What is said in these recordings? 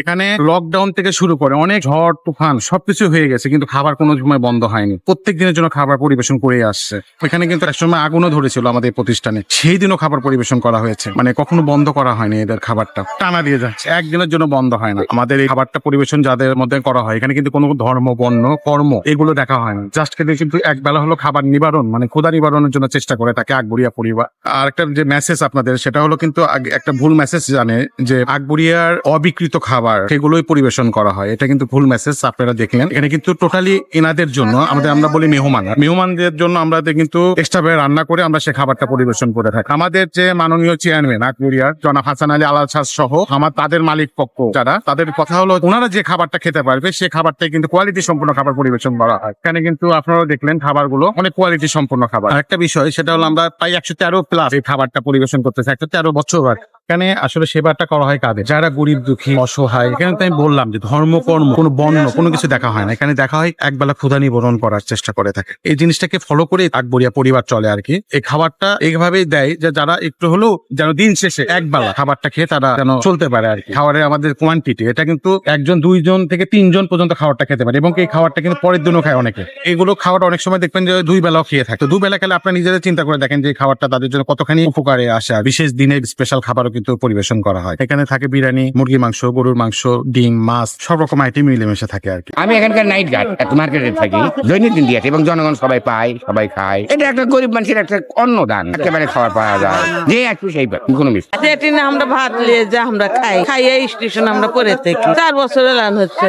এখানে লকডাউন থেকে শুরু করে অনেক ঝড়, তুফান সবকিছু হয়ে গেছে, কিন্তু খাবার কোনো সময় বন্ধ হয়নি। প্রত্যেক দিনের জন্য খাবার পরিবেশন করে আসছে। এখানে কিন্তু একসময় আগুনও ধরেছিল আমাদের প্রতিষ্ঠানে। সেই দিনও খাবার পরিবেশন করা হয়েছে। মানে কখনো বন্ধ করা হয়নি এদের খাবারটা। টানা দিয়ে যাচ্ছে। একদিনের জন্য বন্ধ হয় না। আমাদের এই খাবারটা পরিবেশন যাদের মধ্যে করা হয়, এখানে কিন্তু কোনো ধর্ম বর্ণ কর্ম এগুলো দেখা হয় না। জাস্ট খেতে কিন্তু এক বেলা হলো খাবার নিবারণ মানে ক্ষুধা নিবারণের জন্য চেষ্টা করে থাকে আকবরিয়া পরিবার। আর একটা যে মেসেজ আপনাদের, সেটা হলো কিন্তু একটা ভুল মেসেজ জানে যে আকবরিয়ার অবিকৃত খাবার সেগুলোই পরিবেশন করা হয়। এটা কিন্তু ভুল মেসেজ আপনারা দেখলেন। এখানে কিন্তু টোটালি এনাদের জন্য, আমাদের আমরা বলি মেহমান। মেহমানদের জন্য আমরা কিন্তু এক্সট্রা ভাবে রান্না করে আমরা সেই খাবারটা পরিবেশন করে থাকি। আমাদের যে মাননীয় চেয়ারম্যান আকবরিয়ার জনাব হাসান আলী আলাল শাহ সহ আমার তাদের মালিক পক্ষ যারা, তাদের কথা হলো ওনারা যে খাবারটা খেতে পারবে, সে খাবারটাই কিন্তু কোয়ালিটি সম্পূর্ণ খাবার পরিবেশন করা হয়। এখানে কিন্তু আপনারাও দেখলেন খাবারগুলো অনেক কোয়ালিটি সম্পূর্ণ খাবার। একটা বিষয়, সেটা হলো আমরা প্রায় একশো তেরো প্লাস এই খাবারটা পরিবেশন করতেছি, একশো তেরো বছর। এখানে আসলে সেবাটা করা হয় কাদের? যারা গরিব, দুঃখী, অসহায়, এখানে তো আমি বললাম যে ধর্ম, কর্ম, কোনো বর্ণ, কোনো কিছু দেখা হয় না। এখানে দেখা হয় একবেলা ক্ষুধা নিবরণ করার চেষ্টা করে থাকে। এই জিনিসটাকে ফলো করে আকবরিয়া পরিবার চলে আর কি। এই খাবারটা এইভাবেই দেয় যে যারা একটু হলেও যেন দিন শেষে একবেলা খাবারটা খেয়ে তারা যেন চলতে পারে আর কি। খাবারের আমাদের কোয়ান্টিটি এটা কিন্তু একজন, দুইজন থেকে তিনজন পর্যন্ত খাবারটা খেতে পারে এবং এই খাবারটা কিন্তু পরের দিনও খায় অনেকে। এগুলো খাবার অনেক সময় দেখবেন যে দুই বেলাও খেয়ে থাকে। তো দুই বেলা খেলে আপনার নিজেরা চিন্তা করে দেখেন যে খাবারটা তাদের জন্য কতখানি উপকারে আসে। বিশেষ দিনের স্পেশাল খাবারও কিন্তু পরিবেশন করা হয়। এখানে থাকে বিরিয়ানি মুরগি মাংস গরুর মাংস ডিম মাছ সব রকম আইটেম মিলেমিশে থাকে আর কি। আমি এখানকার নাইট গার্ড এত মার্কেটে থাকি। দৈনন্দিন দিয়ে এবং জনগণ সবাই পায় সবাই খায়। এটা একটা গরিব মানুষের একটা অন্ন দান একেবারে খাবার পাওয়া যায়। যে একটু সেই পায়, কোনো মিস যেটিনে আমরা ভাত নিয়ে যা আমরা খাই। খাইয়ে স্টেশন আমরা পরে থাকি। চার বছর এলান হচ্ছে।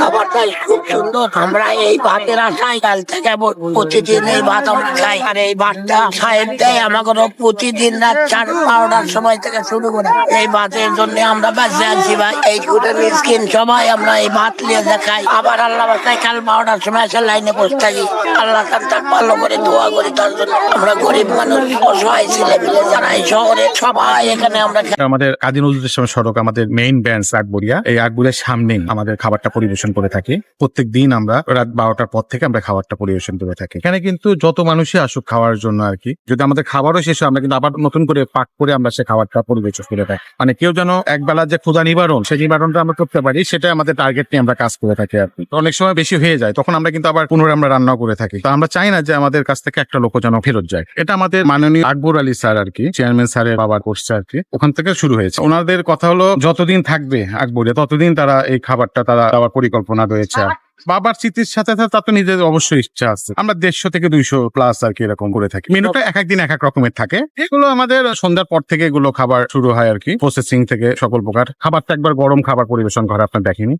খাবারটাই খুব সুন্দর। আমরা এই ভাতের আশায় কাল থেকে প্রতিদিন এই ভাত আমরা খাই। আর এই ভাতটা সাহেব দেয় আমাকে প্রতিদিন রাত চার বারোটার সময় থেকে শুরু এই ভাতের জন্য আমরা বাঁচে আছি ভাই। এই ফুটের স্কিন সবাই আমরা এই ভাত নিয়ে যা খাই আবার আল্লাহ বাসায় কাল বারোটার সময় এসে লাইনে বসে থাকি আল্লাহ তার তার ভালো করে দোয়া করি তার জন্য আমরা গরিব মানুষ অসহায় ছেলে মিলে যারা এই শহরে সবাই এখানে আমরা। আমাদের কাজী নজরুল ইসলাম সড়ক আমাদের মেইন ব্রাঞ্চ আকবরিয়া এই আকবরিয়ার সামনেই আমাদের খাবারটা পরিবেশন করে থাকি। প্রত্যেক দিন আমরা রাত বারোটার পর থেকে আমরা খাবারটা পরিবেশন করে থাকি। এখানে কিন্তু যত মানুষই আসুক খাওয়ার জন্য আর কি। যদি আমাদের খাবারও শেষ হয় আমরা কিন্তু আবার নতুন করে পাক করে আমরা সে খাবারটা পরিবেশন করে থাকি মানে কেউ যেন একবেলা যে ক্ষুধা নিবারণ, সেই নিবারণটা আমরা করতে পারি সেটা আমাদের টার্গেট নিয়ে আমরা কাজ করে থাকি আর কি। অনেক সময় বেশি হয়ে যায়, তখন আমরা কিন্তু আবার পুনরায় আমরা রান্না করে থাকি। তো আমরা চাই না যে আমাদের কাছ থেকে একটা লোক যেন ফেরত যায়। এটা আমাদের মাননীয় আকবর আলী স্যার আর কি চেয়ারম্যান স্যারের বাবার করছে আর কি, ওখান থেকে শুরু হয়েছে। ওনাদের কথা হলো, যতদিন থাকবে আকবরে, ততদিন তারা এই খাবারটা তারা দেওয়ার পরিকল্পনা রয়েছে আর বাবার স্মৃতির সাথে সাথে তার তো নিজের অবশ্যই ইচ্ছা আছে। আমরা দেড়শো থেকে দুইশো প্লাস আর কি এরকম করে থাকি। মেনুটা এক একদিন এক এক রকমের থাকে। এগুলো আমাদের সন্ধ্যার পর থেকে এগুলো খাবার শুরু হয় আর কি। প্রসেসিং থেকে সকল প্রকার। খাবারটা একবার গরম খাবার পরিবেশন করে আপনার দেখেনি